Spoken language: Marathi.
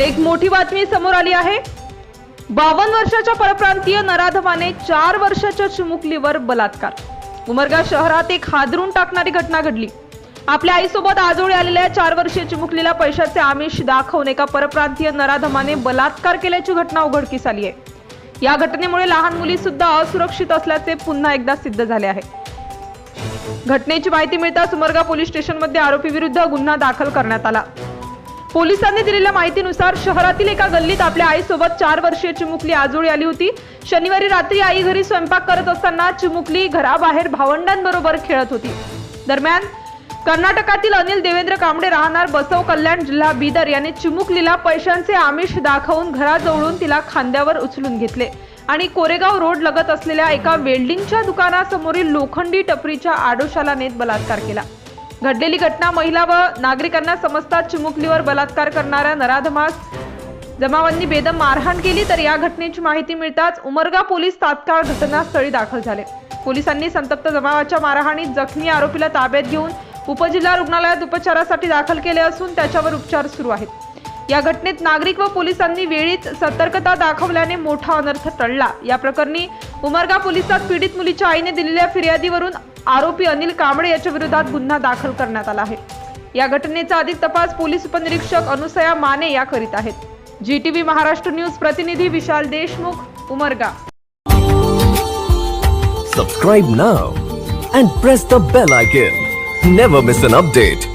एक मोठी बातमी समोर आली आहे. बावन्न वर्षाच्या परप्रांतीय नराधमाने चार वर्षाच्या चिमुकलीवर बलात्कार. उमरगा शहरात एक हादरून टाकणारी घटना घडली. आपल्या आईसोबत आजोळी आलेल्या चार वर्षीय चिमुकलीला पैशाचे आमिष दाखवून एका परप्रांतीय नराधमाने बलात्कार केल्याची घटना उघडकीस आली आहे. या घटनेमुळे लहान मुली सुद्धा असुरक्षित असल्याचे पुन्हा एकदा सिद्ध झाले आहे. घटनेची माहिती मिळताच उमरगा पोलीस स्टेशनमध्ये आरोपी विरुद्ध गुन्हा दाखल करण्यात आला. पोलिसांनी दिलेल्या माहितीनुसार शहरातील एका गल्लीत आपल्या आईसोबत चार वर्षीय चिमुकली आजोळी आली होती. शनिवारी रात्री आई घरी स्वयंपाक करत असताना चिमुकली घराबाहेर भावंडांबरोबर खेळत होती. दरम्यान कर्नाटकातील अनिल देवेंद्र कांबडे राहणार बसव कल्याण जिल्हा बिदर यांनी चिमुकलीला पैशांचे आमिष दाखवून घराजवळून तिला खांद्यावर उचलून घेतले आणि कोरेगाव रोड लगत असलेल्या एका वेल्डिंगच्या दुकानासमोरील लोखंडी टपरीच्या आडोशाला नेत बलात्कार केला. घडलेली घटना महिला व नागरिकांना समजताच चिमुकलीवर बलात्कार करणाऱ्या नराधमास जमावांनी बेदम मारहाण केली तर या घटनेची माहिती मिळताच उमरगा पोलीस तात्काळ घटनास्थळी दाखल झाले. पोलिसांनी संतप्त जमावाच्या मारहाणीत जखमी आरोपीला ताब्यात घेऊन उपजिल्हा रुग्णालयात उपचारासाठी दाखल केले असून त्याच्यावर उपचार सुरू आहेत. या घटनेत नागरिक व पोलिसांनी वेळीच सतर्कता दाखवल्याने मोठा अनर्थ टळला. या प्रकरणी उमरगा पोलिसात पीडित मुलीच्या आईने दिलेल्या फिर्यादीवरून आरोपी अनिल कांबळे याच्या विरोधात गुन्हा दाखल करण्यात आला आहे. या घटनेचा अधिक तपास पोलीस उपनिरीक्षक अनुसया माने या करीत आहेत. जी टीव्ही महाराष्ट्र न्यूज प्रतिनिधी Vishal Deshmukh Umarga. Subscribe now and press the bell icon never miss an update